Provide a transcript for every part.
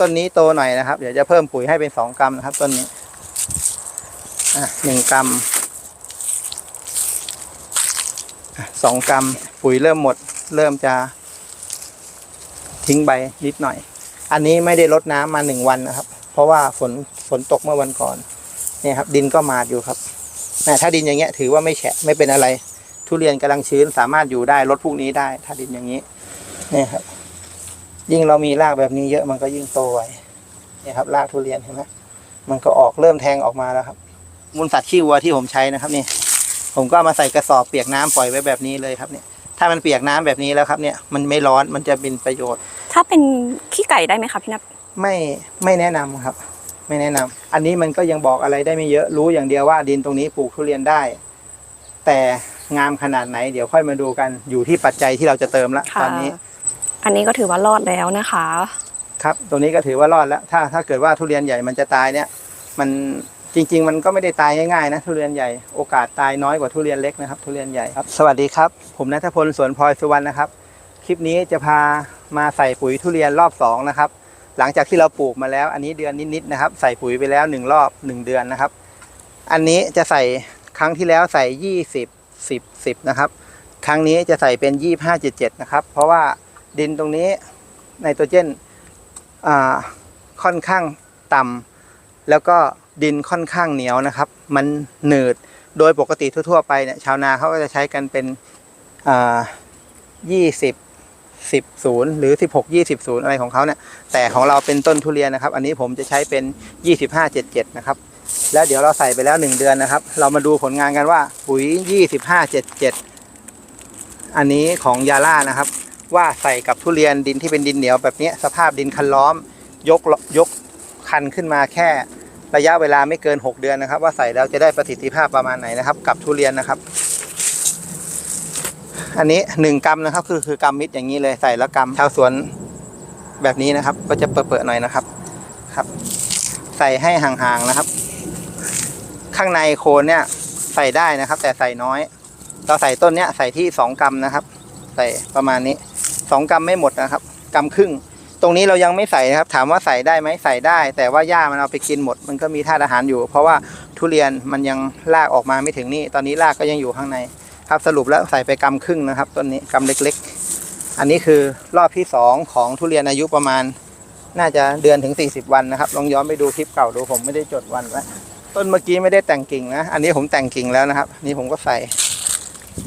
ต้นนี้โตหน่อยนะครับ เดี๋ยวจะเพิ่มปุ๋ยให้เป็นสองกรัมนะครับ ต้นนี้หนึ่งกรัมสองกรัมปุ๋ยเริ่มหมด เริ่มจะ ทิ้งใบนิดหน่อย อันนี้ไม่ได้รดน้ำมาหนึ่งวันนะครับ เพราะว่าฝนฝนตกเมื่อวันก่อนเนี่ยครับ ดินก็มาดอยู่ครับถ้าดินอย่างเงี้ยถือว่าไม่แฉะไม่เป็นอะไร ทุเรียนกำลังชื้นสามารถอยู่ได้ลดพวกนี้ได้ ถ้าดินอย่างนี้เนี่ยครับ ยิ่งเรามีรากแบบนี้เยอะมันก็ยิ่งโตไวเนี่ยครับรากทุเรียนเห็นไหมมันก็ออกเริ่มแทงออกมาแล้วครับ มูลสัตว์ขี้วัวที่ผมใช้นะครับนี่ ผมก็เอามาใส่กระสอบเปียกน้ำปล่อยไว้แบบนี้เลยครับเนี่ย ถ้ามันเปียกน้ำแบบนี้แล้วครับเนี่ยมันไม่ร้อนมันจะเป็นประโยชน์ ถ้าเป็นขี้ไก่ได้ไหมคะพี่นัทไม่ไม่แนะนำครับ ไม่แนะนำอันนี้มันก็ยังบอกอะไรได้ไม่เยอะรู้อย่างเดียวว่าดินตรงนี้ปลูกทุเรียนได้ แต่งามขนาดไหน เดี๋ยวค่อยมาดูกันอยู่ที่ปัจจัยที่เราจะเติมละค่ะตอนนี้ อันนี้ก็ถือว่ารอดแล้วนะคะ ครับตรงนี้ก็ถือว่ารอดแล้ว ถ้าถ้าเกิดว่าทุเรียนใหญ่มันจะตายเนี่ย มันจริง ๆ มันก็ไม่ได้ตายง่ายๆนะทุเรียนใหญ่โอกาสตายน้อยกว่าทุเรียนเล็กนะครับ ทุเรียนใหญ่ครับสวัสดีครับ ผมนัทพลสวนพลอยสุวรรณนะครับ คลิปนี้จะพามาใส่ปุ๋ยทุเรียนรอบสองนะครับหลังจากที่เราปลูกมาแล้ว อันนี้เดือนนิดๆนะครับ ใส่ปุ๋ยไปแล้วหนึ่งรอบหนึ่งเดือนนะครับ อันนี้จะใส่ครั้งที่แล้วใส่ยี่สิบสิบสิบนะครับ ครั้งนี้จะใส่เป็นยี่ห้าเจ็ดเจ็ดนะครับเพราะว่า ดินตรงนี้ไนโตรเจนอ่าค่อนข้างต่ำแล้วก็ดินค่อนข้างเหนียวนะครับ มันหนืดโดยปกติทั่ว ๆ ไปเนี่ยชาวนาเขาก็จะใช้กันเป็นอ่ายี่สิบสิบศูนย์หรือสิบหกยี่สิบศูนย์อะไรของเขาเนี่ยแต่ของเราเป็นต้นทุเรียนนะครับ อันนี้ผมจะใช้เป็นยี่สิบห้าเจ็ดเจ็ดนะครับ แล้วเดี๋ยวเราใส่ไปแล้วหนึ่งเดือนนะครับ เรามาดูผลงานกันว่าปุ๋ยยี่สิบห้าเจ็ดเจ็ดอันนี้ของยาล่านะครับ ว่าใส่กับทุเรียนดินที่เป็นดินเหนียวแบบนี้สภาพดินคันล้อมยกยกคันขึ้นมาแค่ระยะเวลาไม่เกิน 6 เดือนนะครับ ว่าใส่แล้วจะได้ประสิทธิภาพประมาณไหนนะครับ กับทุเรียนนะครับ อันนี้หนึ่งกรัมนะครับ คือคือกรัมมิดอย่างนี้เลยใส่ล้วกรัมชาวสวนแบบนี้นะครับ ก็จะเปื่อยๆหน่อยนะครับครับ ใส่ให้ห่างๆนะครับ ข้างในโคนเนี่ยใส่ได้นะครับ แต่ใส่น้อย เราใส่ต้นเนี้ยใส่ที่สองกรัมนะครับ ใส่ประมาณนี้ สองกรัมไม่หมดนะครับกรัมครึ่ง ตรงนี้เรายังไม่ใส่นะครับ ถามว่าใส่ได้ไหมใส่ได้ แต่ว่าหญ้ามันเอาไปกินหมด มันก็มีธาตุอาหารอยู่ เพราะว่าทุเรียนมันยังลากออกมาไม่ถึงนี่ตอนนี้รากก็ยังอยู่ข้างใน ครับสรุปแล้วใส่ไปกรัมครึ่งนะครับต้นนี้กรัมเล็ก ๆ อันนี้คือรอบที่สองของทุเรียนอายุประมาณ น่าจะเดือนถึง 40 วันนะครับลองย้อนไปดูคลิปเก่าดูผมไม่ได้จดวันไว้ต้นเมื่อกี้ไม่ได้แต่งกิ่งนะ อันนี้ผมแต่งกิ่งแล้วนะครับ นี่ผมก็ใส่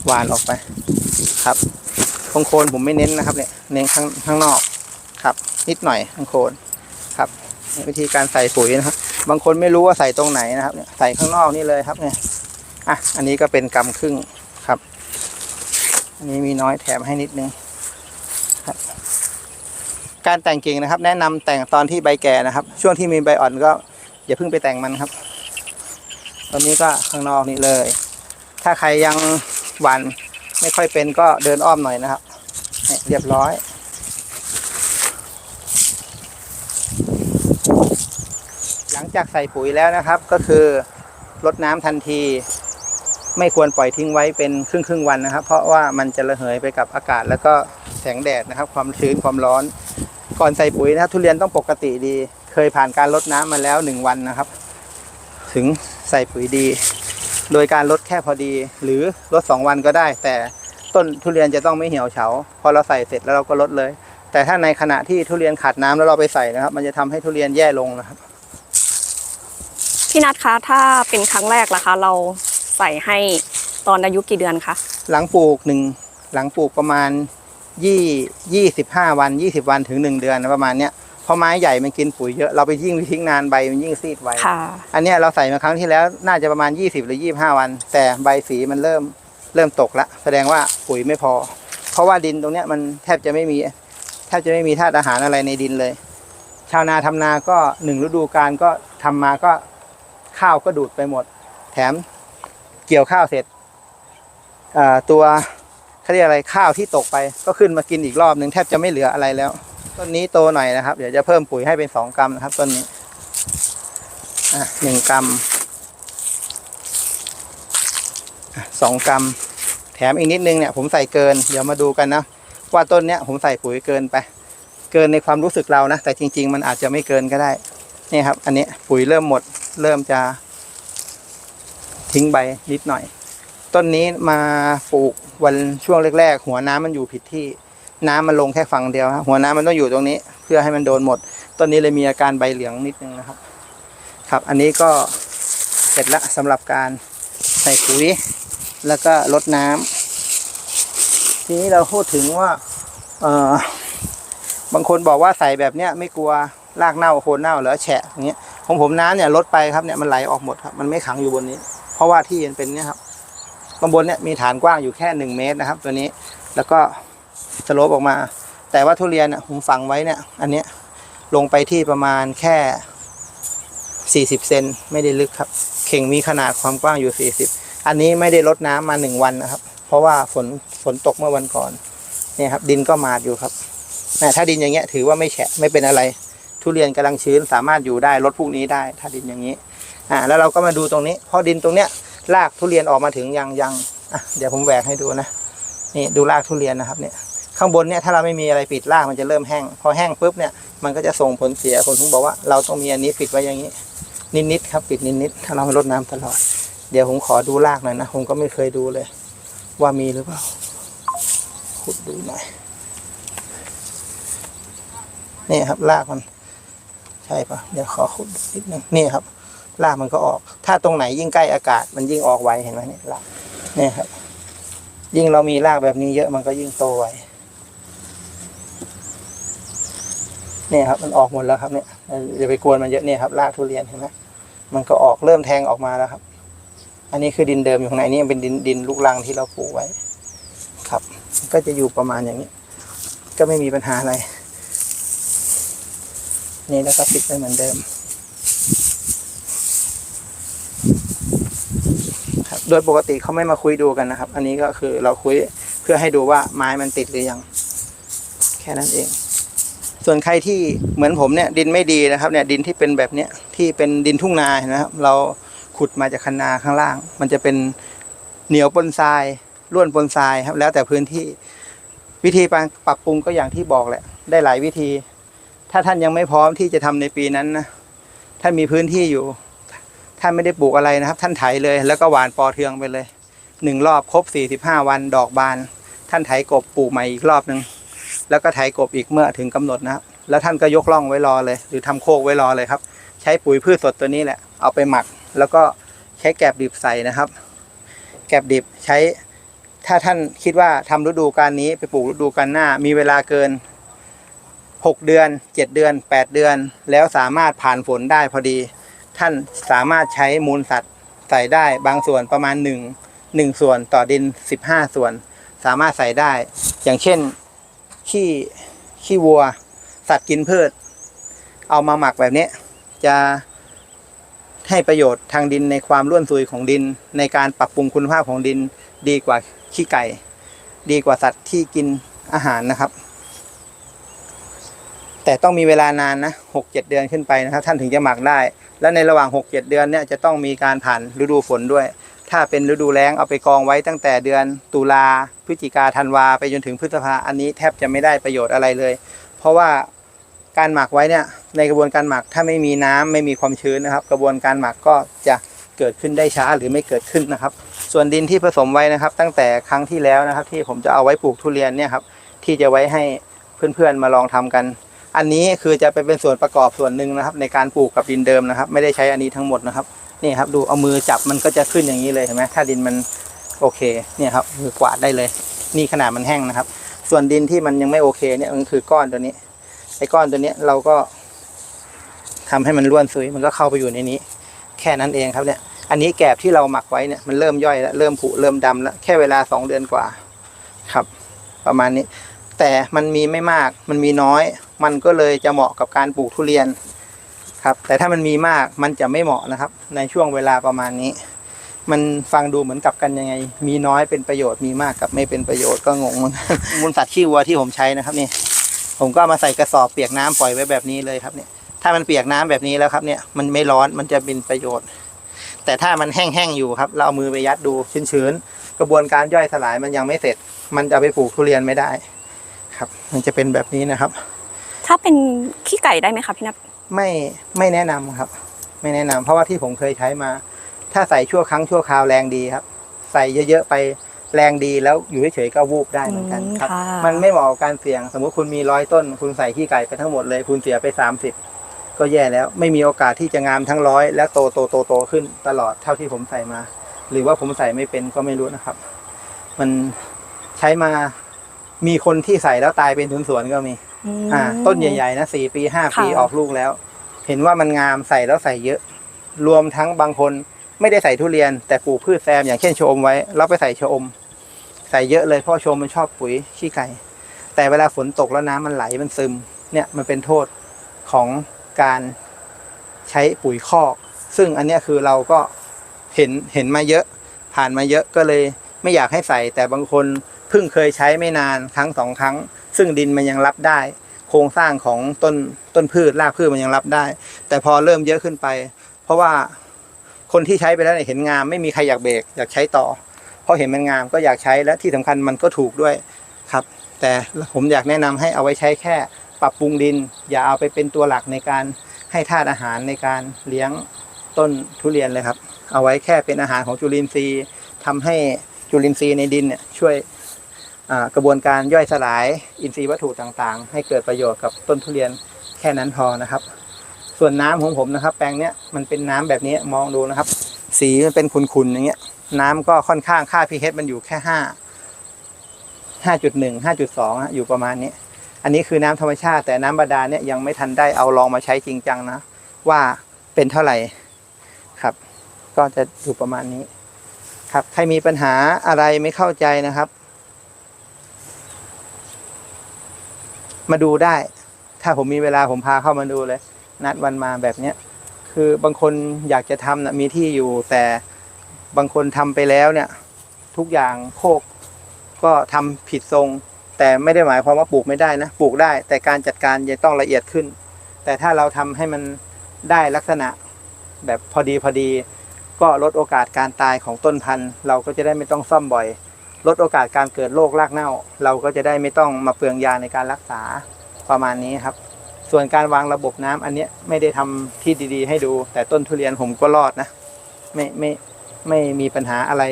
หวานออกไปครับ รงโคนผมไม่เน้นนะครับเนี่ยเน้นข้างข้างนอกครับ นิดหน่อยข้างโคนครับวิธีการใส่ปุ๋ยนะครับ บางคนไม่รู้ว่าใส่ตรงไหนนะครับเนี่ยใส่ข้างนอกนี่เลยครับเนี่ยอะอันนี้ก็เป็นกำครึ่งครับ อันนี้มีน้อยแถมให้นิดนึงครับการแต่งกิ่งนะครับ แนะนำแต่งตอนที่ใบแก่นะครับ ช่วงที่มีใบอ่อนก็อย่าเพิ่งไปแต่งมันครับ ตอนนี้ก็ข้างนอกนี่เลย ถ้าใครยังหวานไม่ค่อยเป็นก็เดินอ้อมหน่อยนะครับ เนี่ยเรียบร้อยหลังจากใส่ปุ๋ยแล้วนะครับก็คือรดน้ำทันที ไม่ควรปล่อยทิ้งไว้เป็นครึ่งครึ่งวันนะครับ เพราะว่ามันจะระเหยไปกับอากาศแล้วก็แสงแดดนะครับ ความชื้นความร้อน ก่อนใส่ปุ๋ยนะครับทุเรียนต้องปกติดี เคยผ่านการลดน้ำมาแล้วหนึ่งวันนะครับ ถึงใส่ปุ๋ยดี โดยการลดแค่พอดี หรือลดสองวันก็ได้ แต่ ต้นทุเรียนจะต้องไม่เหี่ยวเฉาพอเราใส่เสร็จแล้วเราก็ลดเลย แต่ถ้าในขณะที่ทุเรียนขาดน้ำแล้วเราไปใส่นะครับ มันจะทำให้ทุเรียนแย่ลงนะครับพี่นัทคะถ้าเป็นครั้งแรกล่ะคะ เราใส่ให้ตอนอายุกี่เดือนคะหลังปลูกหนึ่งหลังปลูกประมาณยี่ยี่สิบห้าวันยี่สิบวันถึงหนึ่งเดือนประมาณเนี้ยเพราะไม้ใหญ่มันกินปุ๋ยเยอะเราไปยิ่งไปทิ้งนานใบมันยิ่งซีดไวค่ะอันเนี้ยเราใส่มาครั้งที่แล้วน่าจะประมาณ 20 หรือ 25 วัน แต่ใบสีมันเริ่ม เริ่มตกละแสดงว่าปุ๋ยไม่พอ เพราะว่าดินตรงเนี้ยมันแทบจะไม่มีแทบจะไม่มีธาตุอาหารอะไรในดินเลย ชาวนาทำนาก็หนึ่งฤดูกาลก็ทำมาก็ข้าวก็ดูดไปหมด แถมเกี่ยวข้าวเสร็จอ่าตัวเขาเรียกอะไรข้าวที่ตกไปก็ขึ้นมากินอีกรอบหนึ่งแทบจะไม่เหลืออะไรแล้วต้นนี้โตหน่อยนะครับ เดี๋ยวจะเพิ่มปุ๋ยให้เป็นสองกรัมนะครับต้นนี้หนึ่งกรัมสองกรัม แถมอีกนิดนึงเนี่ยผมใส่เกิน เดี๋ยวมาดูกันนะ ว่าต้นเนี้ยผมใส่ปุ๋ยเกินไป เกินในความรู้สึกเรานะ แต่จริง ๆ มันอาจจะไม่เกินก็ได้ นี่ครับ อันนี้ปุ๋ยเริ่มหมด เริ่มจะ ทิ้งใบนิดหน่อย ต้นนี้มาปลูกวันช่วงแรกๆ หัวน้ำมันอยู่ผิดที่ น้ำมันลงแค่ฝั่งเดียวครับหัวน้ำมันต้องอยู่ตรงนี้ เพื่อให้มันโดนหมด ต้นนี้เลยมีอาการใบเหลืองนิดนึงนะครับ ครับ อันนี้ก็เสร็จละสำหรับการใส่ปุ๋ย แล้วก็ลดน้ำทีนี้เราพูดถึงว่าเออบางคนบอกว่าใส่แบบเนี้ยไม่กลัวรากเน่าโคนเน่าหรือแฉะอย่างเงี้ยของผมน้ำเนี่ยลดไปครับเนี่ยมันไหลออกหมดครับมันไม่ขังอยู่บนนี้ เพราะว่าที่มันเป็นเนี่ยครับข้างบนเนี่ยมีฐานกว้างอยู่แค่หนึ่งเมตรนะครับ ตัวนี้แล้วก็สโลปออกมา แต่ว่าทุเรียนเนี่ยผมฝังไว้เนี่ย อันเนี้ยลงไปที่ประมาณแค่สี่สิบเซนไม่ได้ลึกครับ เข่งมีขนาดความกว้างอยู่สี่สิบ อันนี้ไม่ได้ลดน้ำมาหนึ่งวันนะครับ เพราะว่าฝนฝนตกเมื่อวันก่อนเนี่ยครับ ดินก็มาดอยู่ครับนะถ้าดินอย่างเงี้ยถือว่าไม่แฉะไม่เป็นอะไร ทุเรียนกำลังชื้นสามารถอยู่ได้ลดพวกนี้ได้ ถ้าดินอย่างนี้อ่าแล้วเราก็มาดูตรงนี้เพราะดินตรงเนี้ยรากทุเรียนออกมาถึงยังยังอะเดี๋ยวผมแหวกให้ดูนะนี่ดูรากทุเรียนนะครับเนี่ยข้างบนเนี่ยถ้าเราไม่มีอะไรปิดรากมันจะเริ่มแห้ง พอแห้งปุ๊บเนี่ยมันก็จะส่งผลเสียผมถึงบอกว่าเราต้องมีอันนี้ปิดไว้อย่างนี้ นิดๆครับปิดนิดๆถ้าเราไม่รดน้ำตลอด เดี๋ยวผมขอดูรากหน่อยนะ ผมก็ไม่เคยดูเลย ว่ามีหรือเปล่า ขุดดูหน่อย นี่ครับรากมัน ใช่ปะเดี๋ยวขอขุดนิดนึงนี่ครับรากมันก็ออก ถ้าตรงไหนยิ่งใกล้อากาศ มันยิ่งออกไวเห็นไหมเนี่ยรากเนี่ยครับ ยิ่งเรามีรากแบบนี้เยอะมันก็ยิ่งโตไวเนี่ยครับ มันออกหมดแล้วครับเนี่ยเอ่ออย่าไปกวนมันเยอะเนี่ยครับรากทุเรียนเห็นไหมมันก็ออกเริ่มแทงออกมาแล้วครับ อันนี้คือดินเดิมอยู่ข้างในนี่ยังเป็นดินดินลูกรังที่เราปลูกไว้ ครับ ก็จะอยู่ประมาณอย่างนี้ ก็ไม่มีปัญหาอะไร นี่แล้วก็ปิดไว้เหมือนเดิม ครับ โดยปกติเขาไม่มาคุยดูกันนะครับ อันนี้ก็คือเราคุยเพื่อให้ดูว่าไม้มันติดหรือยัง แค่นั้นเอง ส่วนใครที่เหมือนผมเนี่ย ดินไม่ดีนะครับ เนี่ยดินที่เป็นแบบเนี้ยที่เป็นดินทุ่งนาเห็นะครับ เรา ขุดมาจากคันนาข้างล่าง มันจะเป็นเหนียวปนทรายร่วนปนทรายครับ แล้วแต่พื้นที่วิธีการปรับปรุงก็อย่างที่บอกแหละ ได้หลายวิธี ถ้าท่านยังไม่พร้อมที่จะทำในปีนั้นนะท่านมีพื้นที่อยู่ ท่านไม่ได้ปลูกอะไรนะครับ ท่านไถเลย แล้วก็หว่านปอเทืองไปเลยหนึ่งรอบครบสี่สิบห้าวันดอกบาน ท่านไถกบปลูกใหม่อีกรอบหนึ่งแล้วก็ไถกบอีกเมื่อถึงกำหนดนะครับ แล้วท่านก็ยกล่องไว้รอเลย หรือทำโคกไว้รอเลยครับ ใช้ปุ๋ยพืชสดตัวนี้แหละ เอาไปหมัก แล้วก็ใช้แกบดิบใส่นะครับ แกบดิบใช้ ถ้าท่านคิดว่าทำฤดูการนี้ไปปลูกฤดูการหน้า มีเวลาเกิน 6 เดือน 7 เดือน 8 เดือน แล้วสามารถผ่านฝนได้พอดี ท่านสามารถใช้มูลสัตว์ใส่ได้บางส่วนประมาณ 1 1 ส่วนต่อดิน 15 ส่วน สามารถใส่ได้ อย่างเช่นขี้ขี้วัว สัตว์กินพืช เอามาหมักแบบนี้จะ ให้ประโยชน์ทางดินในความร่วนซุยของดิน ในการปรับปรุงคุณภาพของดินดีกว่าขี้ไก่ ดีกว่าสัตว์ที่กินอาหารนะครับ แต่ต้องมีเวลานานนะหกเจ็ดเดือนขึ้นไปนะครับ ท่านถึงจะหมักได้ แล้วในระหว่างหกเจ็ดเดือนเนี่ยจะต้องมีการผ่านฤดูฝนด้วย ถ้าเป็นฤดูแล้งเอาไปกองไว้ตั้งแต่เดือนตุลาพฤศจิกาธันวาไปจนถึงพฤษภาอันนี้แทบจะไม่ได้ประโยชน์อะไรเลย เพราะว่า การหมักไว้เนี่ยในกระบวนการหมักถ้าไม่มีน้ำไม่มีความชื้นนะครับ กระบวนการหมักก็จะเกิดขึ้นได้ช้าหรือไม่เกิดขึ้นนะครับ ส่วนดินที่ผสมไว้นะครับ ตั้งแต่ครั้งที่แล้วนะครับ ที่ผมจะเอาไว้ปลูกทุเรียนเนี่ยครับที่จะไว้ให้เพื่อนๆมาลองทำกัน อันนี้คือจะไปเป็นส่วนประกอบส่วนหนึ่งนะครับ ในการปลูกกับดินเดิมนะครับ ไม่ได้ใช้อันนี้ทั้งหมดนะครับนี่ครับดูเอามือจับมันก็จะขึ้นอย่างนี้เลยเห็นไหมถ้าดินมันโอเคเนี่ยครับมือกวาดได้เลย นี่ขนาดมันแห้งนะครับ ส่วนดินที่มันยังไม่โอเคเนี่ยมันคือก้อนตัวนี้ ไอ้ก้อนตัวเนี้ยเราก็ทำให้มันร่วนซุยมันก็เข้าไปอยู่ในนี้ แค่นั้นเองครับเนี่ย อันนี้แกบที่เราหมักไว้เนี่ยมันเริ่มย่อยแล้วเริ่มผุเริ่มดำแล้วแค่เวลาสองเดือนกว่า ครับ ประมาณนี้ แต่มันมีไม่มาก มันมีน้อย มันก็เลยจะเหมาะกับการปลูกทุเรียน ครับ แต่ถ้ามันมีมากมันจะไม่เหมาะนะครับ ในช่วงเวลาประมาณนี้มันฟังดูเหมือนกับกันยังไง มีน้อยเป็นประโยชน์ มีมากกับไม่เป็นประโยชน์ก็งงมันมูลสัตว์ขี้วัวที่ผมใช้นะครับนี่ ผมก็เอามาใส่กระสอบเปียกน้ำปล่อยไว้แบบนี้เลยครับเนี่ย ถ้ามันเปียกน้ำแบบนี้แล้วครับเนี่ย มันไม่ร้อนมันจะเป็นประโยชน์ แต่ถ้ามันแห้งๆอยู่ครับ เราเอามือไปยัดดูชื้นๆกระบวนการย่อยสลายมันยังไม่เสร็จ มันจะเอาไปปลูกทุเรียนไม่ได้ ครับ มันจะเป็นแบบนี้นะครับ ถ้าเป็นขี้ไก่ได้ไหมคะพี่นัทไม่ไม่แนะนำครับ ไม่แนะนำเพราะว่าที่ผมเคยใช้มา ถ้าใส่ชั่วครั้งชั่วคราวแรงดีครับ ใส่เยอะๆไป แรงดีแล้วอยู่เฉยๆก็วูบได้เหมือนกันครับค่ะ มันไม่เหมาะกับการเสี่ยง สมมุติคุณมีร้อยต้น คุณใส่ขี้ไก่ไปทั้งหมดเลย คุณเสียไปสามสิบก็แย่แล้วไม่มีโอกาสที่จะงามทั้งร้อยและโตโตโตโตขึ้นตลอดเท่าที่ผมใส่มา หรือว่าผมใส่ไม่เป็นก็ไม่รู้นะครับ มันใช้มามีคนที่ใส่แล้วตายเป็นสวนๆก็มี ม อ่าต้นใหญ่ๆนะสี่ปีห้าปีค่ะ ออกลูกแล้ว เห็นว่ามันงามใส่แล้วใส่เยอะ รวมทั้งบางคนไม่ได้ใส่ทุเรียน แต่ปลูกพืชแซมอย่างเช่นชะอมไว้แล้วไปใส่ชะอม ใส่เยอะเลยพราะชมมันชอบปุ๋ยขี้ไก่ แต่เวลาฝนตกแล้วน้ำมันไหลมันซึม เนี่ยมันเป็นโทษของการใช้ปุ๋ยคอก ซึ่งอันนี้คือเราก็เห็นเห็นมาเยอะ ผ่านมาเยอะก็เลยไม่อยากให้ใส่ แต่บางคนเพิ่งเคยใช้ไม่นานครั้งสองครั้ง ซึ่งดินมันยังรับได้ โครงสร้างของต้นต้นพืชรากพืชมันยังรับได้ แต่พอเริ่มเยอะขึ้นไป เพราะว่าคนที่ใช้ไปแล้วเนี่ยเห็นงามไม่มีใครอยากเบรกอยากใช้ต่อ เพราะเห็นมันงามก็อยากใช้และที่สำคัญมันก็ถูกด้วยครับ แต่ผมอยากแนะนำให้เอาไว้ใช้แค่ปรับปรุงดิน อย่าเอาไปเป็นตัวหลักในการให้ธาตุอาหารในการเลี้ยงต้นทุเรียนเลยครับ เอาไว้แค่เป็นอาหารของจุลินทรีย์ทำให้จุลินทรีย์ในดินเนี่ยช่วยกระบวนการย่อยสลายอินทรีย์วัตถุต่างๆ ให้เกิดประโยชน์กับต้นทุเรียนแค่นั้นพอนะครับ ส่วนน้ำของผมนะครับ แปลงเนี้ยมันเป็นน้ำแบบนี้มองดูนะครับ สีมันเป็นขุ่นๆอย่างเงี้ย น้ำก็ค่อนข้างค่า pH มันอยู่แค่ห้าห้าจุดหนึ่งห้าจุดสองอยู่ประมาณนี้ อันนี้คือน้ำธรรมชาติ แต่น้ำบาดาลเนี่ยยังไม่ทันได้เอาลองมาใช้จริงจังนะ ว่าเป็นเท่าไหร่ครับ ก็จะอยู่ประมาณนี้ ครับใครมีปัญหาอะไรไม่เข้าใจนะครับ มาดูได้ ถ้าผมมีเวลาผมพาเข้ามาดูเลย นัดวันมาแบบเนี้ยคือบางคนอยากจะทำนะมีที่อยู่แต่ บางคนทำไปแล้วเนี่ย ทุกอย่างโคกก็ทำผิดทรง แต่ไม่ได้หมายความว่าปลูกไม่ได้นะปลูกได้ แต่การจัดการจะต้องละเอียดขึ้น แต่ถ้าเราทำให้มันได้ลักษณะแบบพอดีพอดี ก็ลดโอกาสการตายของต้นพันธุ์ เราก็จะได้ไม่ต้องซ่อมบ่อย ลดโอกาสการเกิดโรครากเน่า เราก็จะได้ไม่ต้องมาเปลืองยาในการรักษาประมาณนี้ครับ ส่วนการวางระบบน้ำอันเนี้ยไม่ได้ทำที่ดีๆ ให้ดู แต่ต้นทุเรียนผมก็รอดนะ ไม่ไม่ ไม่มีปัญหาอะไร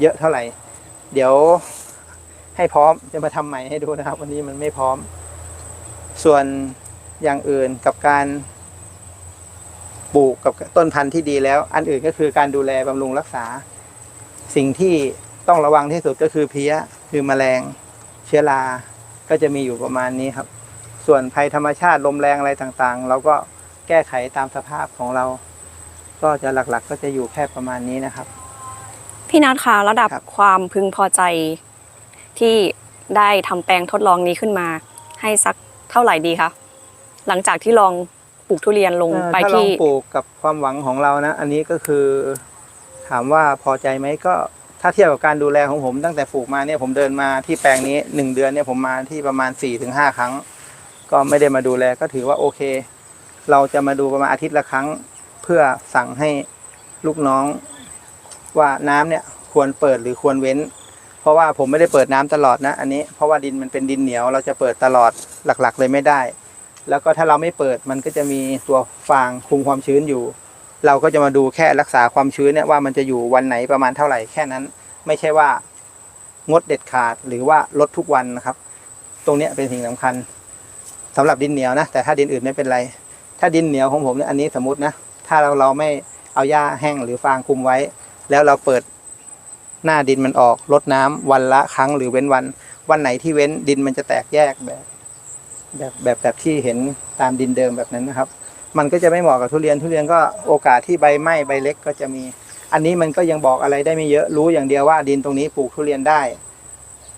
เยอะเท่าไหร่ เดี๋ยวให้พร้อมจะมาทำใหม่ให้ดูนะครับ วันนี้มันไม่พร้อม ส่วนอย่างอื่นกับการปลูกกับต้นพันธุ์ที่ดีแล้ว อันอื่นก็คือการดูแลบำรุงรักษา สิ่งที่ต้องระวังที่สุดก็คือเพี้ยคือแมลงเชื้อราก็จะมีอยู่ประมาณนี้ครับ ส่วนภัยธรรมชาติลมแรงอะไรต่างๆ เราก็แก้ไขตามสภาพของเรา ก็จะหลักๆ ก็จะอยู่แค่ประมาณนี้นะครับ พี่นัทคะระดับครับความพึงพอใจที่ได้ทำแปลงทดลองนี้ขึ้นมา ให้สักเท่าไหร่ดีคะหลังจากที่ลองปลูกทุเรียนลงเอ่อไปถ้าลอที่งปลูกกับความหวังของเรานะ อันนี้ก็คือถามว่าพอใจไหมก็ถ้าเทียบกับการดูแลของผม ตั้งแต่ปลูกมาเนี่ยผมเดินมาที่แปลงนี้หนึ่งเดือนเนี่ยผมมาที่ประมาณ4ี่ถึงห้าครั้ง ก็ไม่ได้มาดูแลก็ถือว่าโอเค เราจะมาดูประมาณอาทิตย์ละครั้ง เพื่อสั่งให้ลูกน้องว่าน้ำเนี่ยควรเปิดหรือควรเว้น เพราะว่าผมไม่ได้เปิดน้ำตลอดนะ อันนี้เพราะว่าดินมันเป็นดินเหนียวเราจะเปิดตลอดหลักๆ เลยไม่ได้ แล้วก็ถ้าเราไม่เปิดมันก็จะมีตัวฟางคุมความชื้นอยู่ เราก็จะมาดูแค่รักษาความชื้นเนี่ยว่ามันจะอยู่วันไหนประมาณเท่าไหร่แค่นั้น ไม่ใช่ว่างดเด็ดขาดหรือว่าลดทุกวันนะครับ ตรงนี้เป็นสิ่งสำคัญสำหรับดินเหนียวนะแต่ถ้าดินอื่นไม่เป็นไร ถ้าดินเหนียวของผมเนี่ยอันนี้สมมตินะ ถ้าเราเราไม่เอาหญ้าแห้งหรือฟางคุมไว้ แล้วเราเปิดหน้าดินมันออกลดน้ำวันละครั้งหรือเว้นวัน วันไหนที่เว้นดินมันจะแตกแยกแบบแบบแบบแบบที่เห็นตามดินเดิมแบบนั้นนะครับ มันก็จะไม่เหมาะกับทุเรียนทุเรียนก็โอกาสที่ใบไหม้ใบเล็กก็จะมี อันนี้มันก็ยังบอกอะไรได้ไม่เยอะรู้อย่างเดียวว่าดินตรงนี้ปลูกทุเรียนได้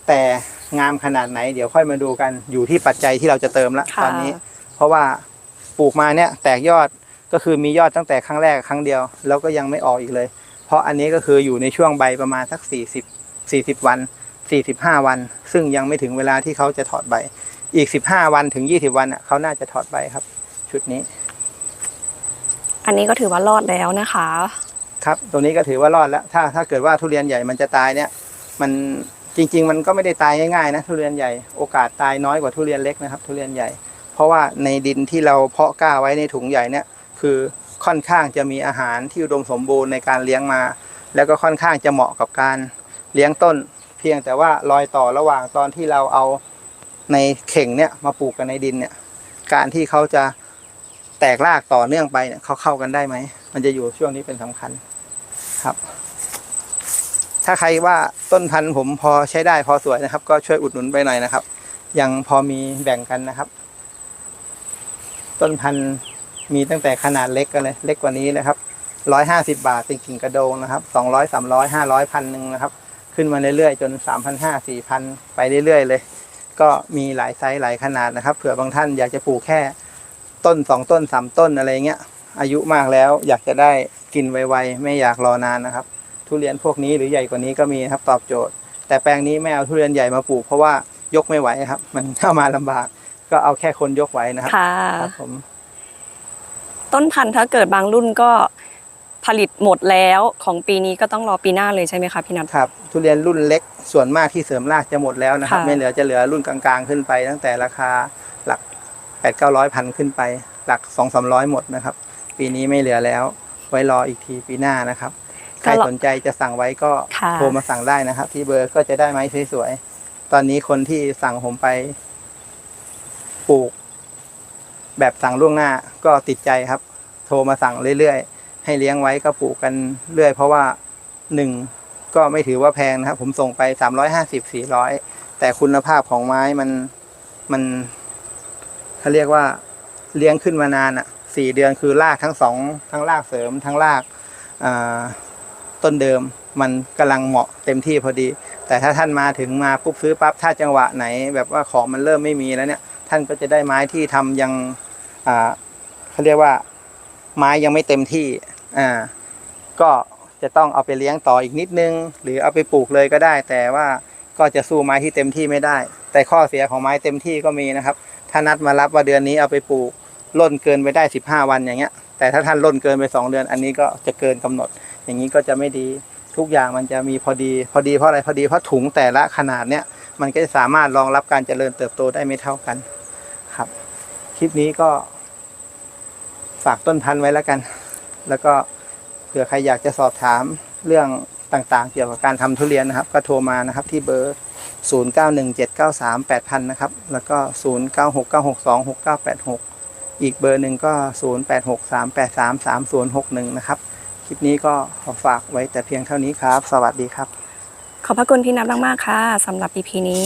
แต่งามขนาดไหน เดี๋ยวค่อยมาดูกันอยู่ที่ปัจจัยที่เราจะเติมละค่ะตอนนี้ เพราะว่าปลูกมาเนี่ยแตกยอด ก็คือมียอดตั้งแต่ครั้งแรกครั้งเดียว แล้วก็ยังไม่ออกอีกเลย เพราะอันนี้ก็คืออยู่ในช่วงใบประมาณสักสี่สิบสี่สิบวันสี่สิบห้าวัน ซึ่งยังไม่ถึงเวลาที่เขาจะถอดใบ อีกสิบห้าวันถึงยี่สิบวันอะเขาน่าจะถอดใบครับ ชุดนี้ อันนี้ก็ถือว่ารอดแล้วนะคะ ครับตรงนี้ก็ถือว่ารอดแล้ว ถ้าถ้าเกิดว่าทุเรียนใหญ่มันจะตายเนี่ย มันจริง ๆ มันก็ไม่ได้ตายง่ายๆนะทุเรียนใหญ่โอกาสตายน้อยกว่าทุเรียนเล็กนะครับ ทุเรียนใหญ่ เพเพราะว่าในดินที่เราเพาะกล้าไว้ในถุงใหญ่เนี่ย คือค่อนข้างจะมีอาหารที่อุดมสมบูรณ์ในการเลี้ยงมา แล้วก็ค่อนข้างจะเหมาะกับการเลี้ยงต้น เพียงแต่ว่ารอยต่อระหว่างตอนที่เราเอาในเข่งเนี่ยมาปลูกกันในดินเนี่ยการที่เขาจะแตกรากต่อเนื่องไปเนี่ยเขาเข้ากันได้ไหม มันจะอยู่ช่วงนี้เป็นสำคัญครับ ถ้าใครว่าต้นพันธุ์ผมพอใช้ได้พอสวยนะครับ ก็ช่วยอุดหนุนไปหน่อยนะครับ ยังพอมีแบ่งกันนะครับ ต้นพันธุ์ มีตั้งแต่ขนาดเล็กกันเลย เล็กกว่านี้นะครับร้อยห้าสิบาทเป็นกิ่งกระโดงนะครับสองร้อยสามร้อยห้าร้อยพันหนึ่งนะครับ ขึ้นมาเรื่อยๆจนสามพันห้าสี่พันไปเรื่อยๆเลย ก็มีหลายไซส์หลายขนาดนะครับ เผื่อบางท่านอยากจะปลูกแค่ต้นสองต้นสามต้นอะไรเงี้ย อายุมากแล้วอยากจะได้กินไวๆไม่อยากรอนานนะครับ ทุเรียนพวกนี้หรือใหญ่กว่านี้ก็มีนะครับตอบโจทย์ แต่แปลงนี้ไม่เอาทุเรียนใหญ่มาปลูกเพราะว่ายกไม่ไหวครับ มันเข้ามาลำบาก ก็เอาแค่คนยกไหวนะครับค่ะครับผม ต้นพันธุ์ถ้าเกิดบางรุ่นก็ผลิตหมดแล้วของปีนี้ก็ต้องรอปีหน้าเลยใช่ไหมคะพี่นัทครับทุเรียนรุ่นเล็กส่วนมากที่เสริมรากจะหมดแล้วนะครับค่ะไม่เหลือจะเหลือรุ่นกลางๆ ขึ้นไป ตั้งแต่ราคาหลักแปดเก้าร้อยพันขึ้นไป หลักสองสามร้อยหมดนะครับ ปีนี้ไม่เหลือแล้ว ไว้รออีกทีปีหน้านะครับใครสนใจจะสั่งไว้ก็ค่ะโทรมาสั่งได้นะครับ ที่เบอร์ก็จะได้ไม้สวยๆตอนนี้คนที่สั่งผมไปปลูก แบบสั่งล่วงหน้าก็ติดใจครับ โทรมาสั่งเรื่อยๆ ให้เลี้ยงไว้ก็ปลูกกันเรื่อย เพราะว่าหนึ่งก็ไม่ถือว่าแพงนะครับ ผมส่งไปสามร้อยห้าสิบสี่ร้อยแต่คุณภาพของไม้มันมันเขาเรียกว่าเลี้ยงขึ้นมานานอะสี่เดือนคือรากทั้งสองทั้งรากเสริมทั้งรากาต้นเดิมมันกำลังเหมาะเต็มที่พอดี แต่ถ้าท่านมาถึงมาปุ๊บซื้อปั๊บถ้าจังหวะไหน แบบว่าของมันเริ่มไม่มีแล้วเนี่ย ท่านก็จะได้ไม้ที่ทำยัง อ่าเขาเรียกว่าไม้ยังไม่เต็มที่อ่าก็จะต้องเอาไปเลี้ยงต่ออีกนิดนึง หรือเอาไปปลูกเลยก็ได้ แต่ว่าก็จะสู้ไม้ที่เต็มที่ไม่ได้ แต่ข้อเสียของไม้เต็มที่ก็มีนะครับ ถ้านัดมารับว่าเดือนนี้เอาไปปลูกล่นเกินไปได้สิบห้าวันอย่างเงี้ย แต่ถ้าท่านล่นเกินไปสองเดือน อันนี้ก็จะเกินกำหนด อย่างนี้ก็จะไม่ดีทุกอย่างมันจะมีพอดี พอดีเพราะอะไรพอดีเพราะถุงแต่ละขนาดเนี้ยมันก็จะสามารถรองรับการเจริญเติบโตได้ไม่เท่ากันครับคลิปนี้ก็ ฝากต้นพันธุ์ไว้แล้วกัน แล้วก็เผื่อใครอยากจะสอบถามเรื่องต่างๆ เกี่ยวกับการทำทุเรียนนะครับ ก็โทรมานะครับที่เบอร์ 0917938000 นะครับ แล้วก็ 0969626986 อีกเบอร์หนึ่งก็ 0863833061 นะครับ คลิปนี้ก็ขอฝากไว้แต่เพียงเท่านี้ครับ สวัสดีครับ ขอบพระคุณพี่นัทมากๆค่ะสำหรับ EP นี้